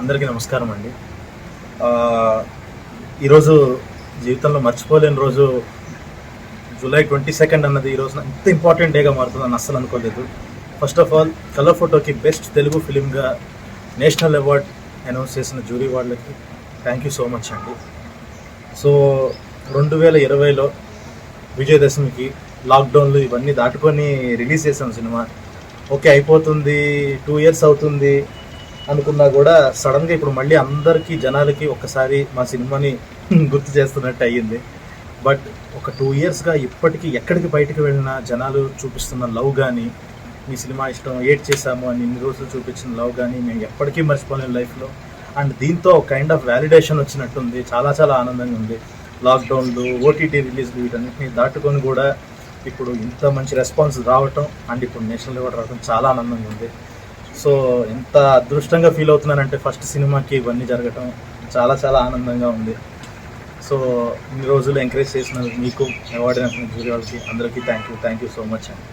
అందరికీ నమస్కారం అండి. ఈరోజు జీవితంలో మర్చిపోలేని రోజు జూలై ట్వంటీ సెకండ్ అన్నది ఈ రోజున ఇంత ఇంపార్టెంట్ డేగా మారుతుందని అస్సలు అనుకోలేదు. ఫస్ట్ ఆఫ్ ఆల్ కలర్ ఫోటోకి బెస్ట్ తెలుగు ఫిలింగా నేషనల్ అవార్డ్ అనౌన్స్ చేసిన జూరీ వాళ్ళకి థ్యాంక్ యూ సో మచ్ అండి. సో రెండు వేల ఇరవైలో విజయదశమికి లాక్డౌన్లు ఇవన్నీ దాటుకొని రిలీజ్ చేసాం సినిమా. ఓకే అయిపోతుంది టూ ఇయర్స్ అవుతుంది అనుకున్నా కూడా సడన్గా ఇప్పుడు మళ్ళీ అందరికీ జనాలకి ఒక్కసారి మా సినిమాని గుర్తు చేస్తున్నట్టు అయ్యింది. బట్ ఒక టూ ఇయర్స్గా ఇప్పటికీ ఎక్కడికి బయటకు వెళ్ళినా జనాలు చూపిస్తున్న లవ్ కానీ మీ సినిమా ఇష్టం ఏడ్ చేశాము అని ఇన్ని రోజులు చూపించిన లవ్ కానీ మేము ఎప్పటికీ మర్చిపోలేము లైఫ్లో అండ్ దీంతో కైండ్ ఆఫ్ వ్యాలిడేషన్ వచ్చినట్టుంది. చాలా చాలా ఆనందంగా ఉంది. లాక్డౌన్లు ఓటీటీ రిలీజ్లు వీటన్నిటిని దాటుకొని కూడా ఇప్పుడు ఇంత మంచి రెస్పాన్స్ రావటం అండ్ ఇప్పుడు నేషనల్ కూడా రావడం చాలా ఆనందంగా ఉంది. సో ఎంత అదృష్టంగా ఫీల్ అవుతున్నానంటే ఫస్ట్ సినిమాకి ఇవన్నీ జరగటం చాలా చాలా ఆనందంగా ఉంది. సో ఇన్ని రోజులు ఎంకరేజ్ చేసిన మీకు అవార్డు జూరీ వాళ్ళకి అందరికీ thank you thank you so much అండి.